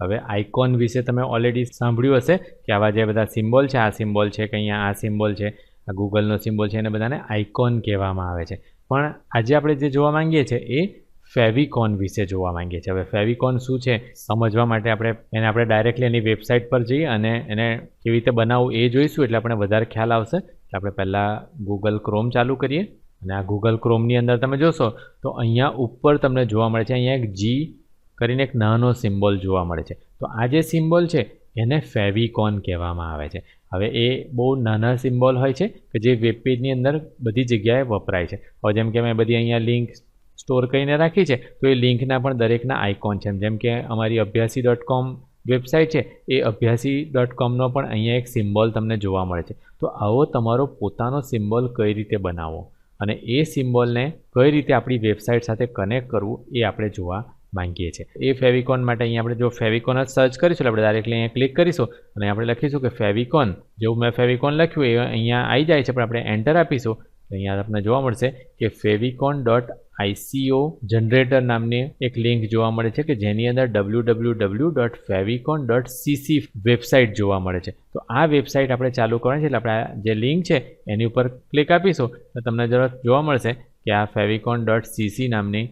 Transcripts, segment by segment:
હવે આઇકોન વિશે તમે ઓલરેડી સાંભળ્યું હશે કે આવા જે બધા સિમ્બોલ છે, આ સિમ્બોલ છે કે અહીંયા આ સિમ્બોલ છે, આ ગૂગલનો સિમ્બોલ છે, એને બધાને આઇકોન કહેવામાં આવે છે. પણ આજે આપણે જે જોવા માંગીએ છીએ એ ફેવિકોન વિશે જોવા માંગીએ છીએ. હવે ફેવિકોન શું છે સમજવા માટે આપણે, એને આપણે ડાયરેક્ટલી એની વેબસાઇટ પર જઈએ અને એને કેવી રીતે બનાવવું એ જોઈશું. એટલે આપણે વધારે ખ્યાલ આવશે એટલે આપણે પહેલાં ગૂગલ ક્રોમ ચાલુ કરીએ અને આ ગૂગલ ક્રોમની અંદર તમે જોશો તો અહીંયા ઉપર તમને જોવા મળે છે, અહીંયા એક જી કરીને એક નાનો સિમ્બોલ જોવા મળે છે. તો આ જે સિમ્બોલ છે, એને ફેવિકોન કહેવામાં આવે છે. હવે એ બહુ નાના સિમ્બોલ હોય છે કે જે વેબ પેજની અંદર બધી જગ્યાએ વપરાય છે. હવે જેમ કે મેં બધી અહીંયા લિંક સ્ટોર કરીને રાખી છે, તો એ લિંકના પણ દરેકના આઇકોન છે. જેમ કે અમારી અભ્યાસી ડોટ કોમ વેબસાઇટ છે, એ અભ્યાસી ડોટ કોમનો પણ અહીંયા એક સિમ્બોલ તમને જોવા મળે છે. તો આવો તમારો પોતાનો સિમ્બોલ કઈ રીતે બનાવવો અને એ સિમ્બોલને કઈ રીતે આપણી વેબસાઇટ સાથે કનેક્ટ કરવું એ આપણે જોવા માંગીએ છીએ. એ ફેવિકોન માટે અહીંયા આપણે જો ફેવિકોન જ સર્ચ કરીશું, એટલે આપણે ડાયરેક્ટલી અહીંયા ક્લિક કરીશું અને આપણે લખીશું કે ફેવિકોન. જેવું મેં ફેવિકોન લખ્યું એ અહીંયા આવી જાય છે, પણ આપણે એન્ટર આપીશું. તો અહીંયા તમને જોવા મળશે કે ફેવિકોન ડોટ આઈસીઓ જનરેટર નામની એક લિંક જોવા મળે છે કે જેની અંદર W W W dot favicon dot CC website જોવા મળે છે. તો આ વેબસાઇટ આપણે ચાલુ કરવાની છે, એટલે આપણે જે લિંક છે, એની ઉપર ક્લિક આપીશું. તો તમને જરા જોવા મળશે કે આ ફેવિકોન ડોટ સીસી નામની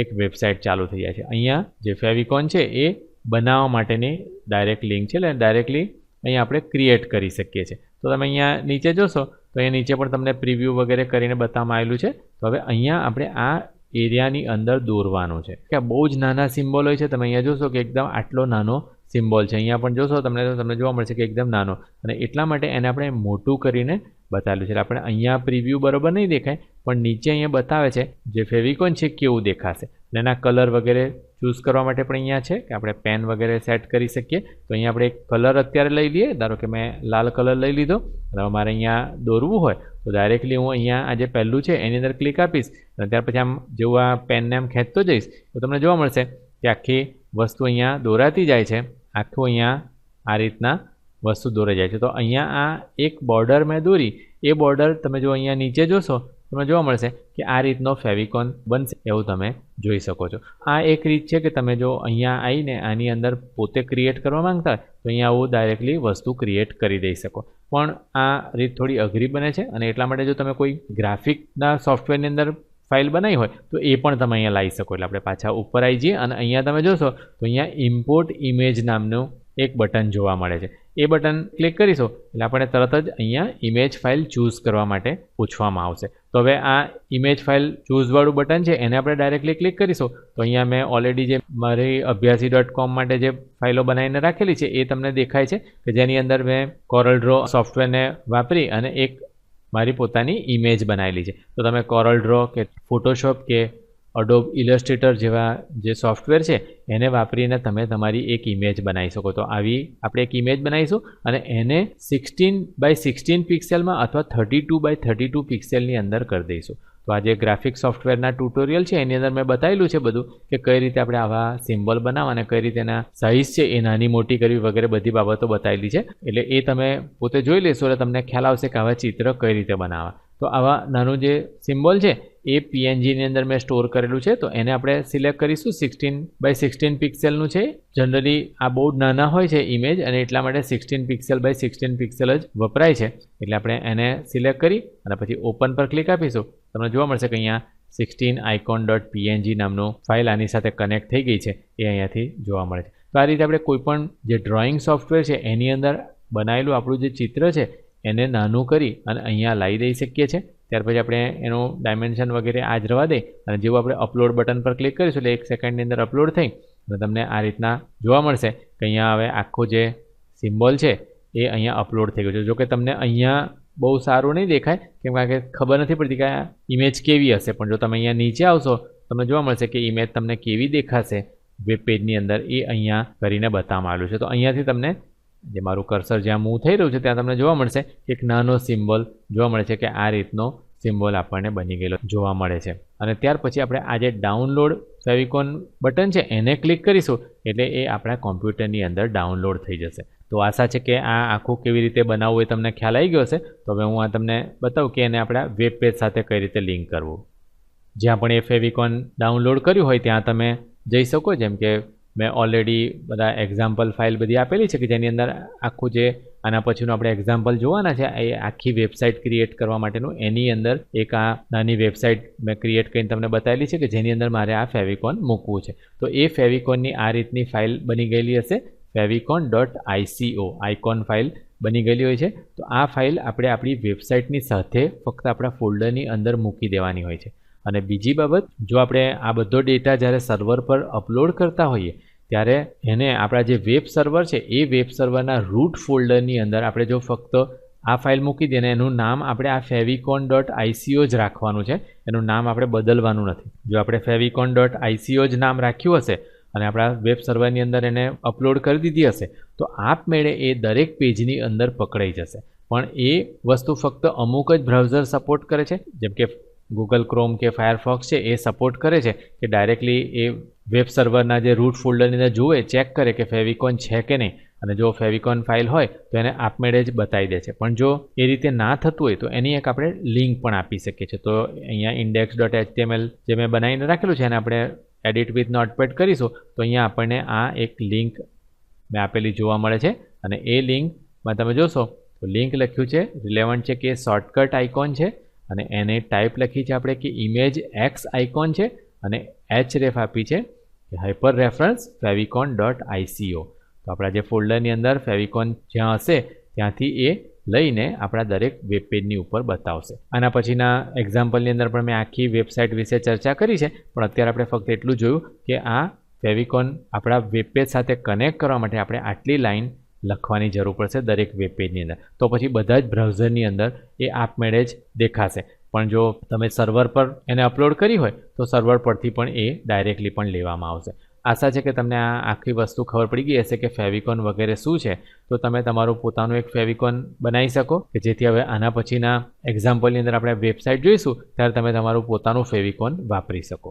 એક વેબસાઇટ ચાલુ થઈ જાય છે. અહીંયા જે ફેવિકોન છે એ બનાવવા માટેની ડાયરેક્ટ લિંક છે, એટલે ડાયરેક્ટલી અહીંયા આપણે ક્રિએટ કરી શકીએ છીએ. તો તમે અહીંયા નીચે જોશો, તો અહીંયા નીચે પણ તમને પ્રિવ્યૂ વગેરે કરીને બતાવવામાં આવેલું છે. તો હવે અહીંયા આપણે આ એરિયાની અંદર દોરવાનું છે. કે બહુ જ નાના સિમ્બોલ હોય છે. તમે અહીંયા જોશો કે એકદમ આટલો નાનો સિમ્બોલ છે. અહીંયા પણ જોશો તમને તમને જોવા મળશે કે એકદમ નાનો. અને એટલા માટે એને આપણે મોટું કરીને બતાવેલું છે. આપણે અહીંયા પ્રિવ્યૂ બરોબર નહીં દેખાય, પણ નીચે અહીંયા બતાવે છે જે ફેવિકોન છે કેવું દેખાશે. અને એના કલર વગેરે ચૂઝ કરવા માટે પણ અહીંયા છે કે આપણે પેન વગેરે સેટ કરી શકીએ. તો અહીંયા આપણે એક કલર અત્યારે લઈ લઈએ. ધારો કે મેં લાલ કલર લઈ લીધો, અને મારે અહીંયા દોરવું હોય, તો ડાયરેક્ટલી હું અહીંયા આ જે પહેલું છે એની અંદર ક્લિક આપીશ. અને ત્યાર પછી આમ જેવું આ પેનને આમ ખેંચતો જઈશ, તો તમને જોવા મળશે કે આખી વસ્તુ અહીંયા દોરાતી જાય છે. આખું અહીંયા આ રીતના વસ્તુ દોરાઈ જાય છે. તો અહીંયા આ એક બોર્ડર મેં દોરી. એ બોર્ડર તમે જો અહીંયા નીચે જોશો, તમને જોવા મળશે કે આ રીતનો ફેવિકોન બનશે એવું તમે જોઈ શકો છો. આ એક રીત છે કે તમે જો અહીંયા આવીને આની અંદર પોતે ક્રિએટ કરવા માંગતા હોય, તો અહીંયા આવું ડાયરેક્ટલી વસ્તુ ક્રિએટ કરી દઈ શકો. પણ આ રીત થોડી અઘરી બને છે અને એટલા માટે જો તમે કોઈ ગ્રાફિકના સોફ્ટવેરની અંદર ફાઇલ બનાવી હોય, તો એ પણ તમે અહીંયા લાવી શકો. એટલે આપણે પાછા ઉપર આવી જઈએ અને અહીંયા તમે જોશો, તો અહીંયા ઇમ્પોર્ટ ઇમેજ નામનું એક બટન જોવા મળે છે. એ બટન ક્લિક કરીશું, એટલે આપણે તરત જ અહીંયા ઇમેજ ફાઇલ ચૂઝ કરવા માટે પૂછવામાં આવશે. તો હવે આ ઇમેજ ફાઇલ ચૂઝવાળું બટન છે, એને આપણે ડાયરેક્ટલી ક્લિક કરીશું, તો અહીંયા મેં ઓલરેડી જે મારી અભ્યાસી ડોટ કોમ માટે જે ફાઇલો બનાવીને રાખેલી છે, એ તમને દેખાય છે કે જેની અંદર મેં કોરલ ડ્રો સોફ્ટવેરને વાપરી અને એક મારી પોતાની ઇમેજ બનાવેલી છે. તો તમે કોરલ ડ્રો કે ફોટોશોપ કે અડોબ ઇલસ્ટ્રેટર જેવા જે સોફ્ટવેર છે, એને વાપરીને તમે તમારી એક ઇમેજ બનાવી શકો. તો આવી આપણે એક ઇમેજ બનાવીશું અને એને સિક્સટીન બાય સિક્સટીન પિક્સેલમાં અથવા thirty two by thirty two પિક્સેલની અંદર કરી દઈશું. તો આ જે ગ્રાફિક સોફ્ટવેરના ટ્યુટોરિયલ છે, એની અંદર મેં બતાવેલું છે બધું કે કઈ રીતે આપણે આવા સિમ્બોલ બનાવવા અને કઈ રીતે એના સાઇઝ છે, એ નાની મોટી કરવી વગેરે બધી બાબતો બતાવેલી છે. એટલે એ તમે પોતે જોઈ લેશો એટલે તમને ખ્યાલ આવશે કે આવા ચિત્ર કઈ રીતે બનાવવા. તો આવા નાનું જે સિમ્બોલ છે એ પીએનજીની અંદર મેં સ્ટોર કરેલું છે, તો એને આપણે સિલેક્ટ કરીશું. સિક્સટીન બાય સિક્સટીન પિક્સેલનું છે. જનરલી આ બહુ નાના હોય છે ઇમેજ અને એટલા માટે sixteen pixel by sixteen pixel જ વપરાય છે. એટલે આપણે એને સિલેક્ટ કરી અને પછી ઓપન પર ક્લિક આપીશું. તમને જોવા મળશે કે અહીંયા સિક્સટીન આઇકોન ડોટ પીએનજી નામનું ફાઇલ આની સાથે કનેક્ટ થઈ ગઈ છે. એ અહીંયાથી જોવા મળે છે. તો આ રીતે આપણે કોઈપણ જે ડ્રોઈંગ સોફ્ટવેર છે, એની અંદર બનાવેલું આપણું જે ચિત્ર છે, એને નાનું કરી અને અહીંયા લાવી દઈ શકીએ છીએ. ત્યાર પછી આપણે એનું ડાયમેન્શન વગેરે આ જ રવા દે. અને જેવું આપણે અપલોડ બટન પર ક્લિક કરીશું એટલે એક સેકન્ડની અંદર અપલોડ થઈ અને તમને આ રીતના જોવા મળશે કે અહીંયા હવે આખું જે સિમ્બોલ છે એ અહીંયા અપલોડ થઈ ગયું છે. જોકે તમને અહીંયા બહુ સારું નહીં દેખાય, કેમ કે ખબર નથી પડતી કે આ ઇમેજ કેવી હશે. પણ જો તમે અહીંયા નીચે આવશો, તમને જોવા મળશે કે ઇમેજ તમને કેવી દેખાશે. વેબ પેજની અંદર એ અહીંયા કરીને બતાવવામાં આવ્યું છે. તો અહીંયાથી તમને જે મારું કર્સર જ્યાં મૂવ થઈ રહ્યું છે, ત્યાં તમને જોવા મળશે એક નાનો સિમ્બોલ જોવા મળે છે કે આ રીતનો સિમ્બોલ આપણને બની ગયેલો જોવા મળે છે. અને ત્યાર પછી આપણે આ જે ડાઉનલોડ ફેવિકોન બટન છે, એને ક્લિક કરીશું એટલે એ આપણા કોમ્પ્યુટરની અંદર ડાઉનલોડ થઈ જશે. તો આશા છે કે આ આખું કેવી રીતે બનાવવું એ તમને ખ્યાલ આવી ગયો હશે. તો હવે હું આ તમને બતાવું કે એને આપણા વેબ પેજ સાથે કઈ રીતે લિંક કરવું. જ્યાં પણ એ ફેવિકોન ડાઉનલોડ કર્યું હોય ત્યાં તમે જઈ શકો, જેમ કે મેં ઓલરેડી બધા એક્ઝામ્પલ ફાઇલ બધી આપેલી છે કે જેની અંદર આખું જે આના પછીનું આપણે એક્ઝામ્પલ જોવાના છે, એ આખી વેબસાઇટ ક્રિએટ કરવા માટેનું, એની અંદર એક આ નાની વેબસાઇટ મેં ક્રિએટ કરીને તમને બતાવેલી છે કે જેની અંદર મારે આ ફેવિકોન મૂકવું છે. તો એ ફેવિકોનની આ રીતની ફાઇલ બની ગયેલી હશે favicon dot ICO icon file બની ગયેલી હોય છે. તો આ ફાઇલ આપણે આપણી વેબસાઇટની સાથે ફક્ત આપણા ફોલ્ડરની અંદર મૂકી દેવાની હોય છે. અને બીજી બાબત, જો આપણે આ બધો ડેટા જ્યારે સર્વર પર અપલોડ કરતા હોઈએ, ત્યારે એને આપણા જે વેબ સર્વર છે, એ વેબ સર્વરના રૂટ ફોલ્ડરની અંદર આપણે જો ફક્ત આ ફાઇલ મૂકી દઈએ એનું નામ આપણે આ ફેવિકોન ડોટ આઈસીઓ જ રાખવાનું છે. એનું નામ આપણે બદલવાનું નથી. જો આપણે ફેવિકોન ડોટ આઈસીઓ જ નામ રાખ્યું હશે અને આપણા વેબ સર્વરની અંદર એને અપલોડ કરી દીધી હશે, તો આપમેળે એ દરેક પેજની અંદર પકડાઈ જશે. પણ એ વસ્તુ ફક્ત અમુક જ બ્રાઉઝર સપોર્ટ કરે છે. જેમ કે ગૂગલ ક્રોમ કે ફાયરફોક્સ છે, એ સપોર્ટ કરે છે કે ડાયરેક્ટલી એ વેબ સર્વરના જે રૂટ ફોલ્ડરની અંદર જુએ ચેક કરે કે ફેવિકોન છે કે નહીં. અને જો ફેવિકોન ફાઇલ હોય, તો એને આપમેળે જ બતાવી દે છે. પણ જો એ રીતે ના થતું હોય, તો એની એક આપણે લિંક પણ આપી શકીએ છીએ. તો અહીંયા ઇન્ડેક્સ ડોટ એચટીએમએલ જે મેં બનાવીને રાખેલું છે, એને આપણે એડિટ વિથ નોટપેડ કરીશું, તો અહીંયા આપણને આ એક લિંક મેં આપેલી જોવા મળે છે. અને એ લિંકમાં તમે જોશો, તો લિંક લખ્યું છે રિલેવન્ટ છે કે શોર્ટકટ આઇકોન છે. અને એને ટાઈપ લખી છે આપણે કે ઇમેજ એક્સ આઇકોન છે અને એચ રેફ આપી છે hyper reference favicon dot ICO તો આપણા જે ફોલ્ડરની અંદર ફેવિકોન જ્યાં હશે, ત્યાંથી એ લઈને આપણા દરેક વેબ પેજની ઉપર બતાવશે. આના પછીના એક્ઝામ્પલની અંદર પણ મેં આખી વેબસાઇટ વિશે ચર્ચા કરી છે, પણ અત્યારે આપણે ફક્ત એટલું જોયું કે આ ફેવિકોન આપણા વેબ પેજ સાથે કનેક્ટ કરવા માટે આપણે આટલી લાઇન લખવાની જરૂર પડશે દરેક વેબ પેજની અંદર. તો પછી બધા જ બ્રાઉઝરની અંદર એ આપમેળે જ દેખાશે. પણ જો તમે સર્વર પર એને અપલોડ કરી હોય, તો સર્વર પરથી પણ એ ડાયરેક્ટલી પણ લેવામાં આવશે. આશા છે કે તમને આ આખી વસ્તુ ખબર પડી ગઈ હશે કે ફેવિકોન વગેરે શું છે. તો તમે તમારું પોતાનું એક ફેવિકોન બનાવી શકો, કે જેથી હવે આના પછીના એક્ઝામ્પલની અંદર આપણે વેબસાઇટ જોઈશું, ત્યારે તમે તમારું પોતાનું ફેવિકોન વાપરી શકો.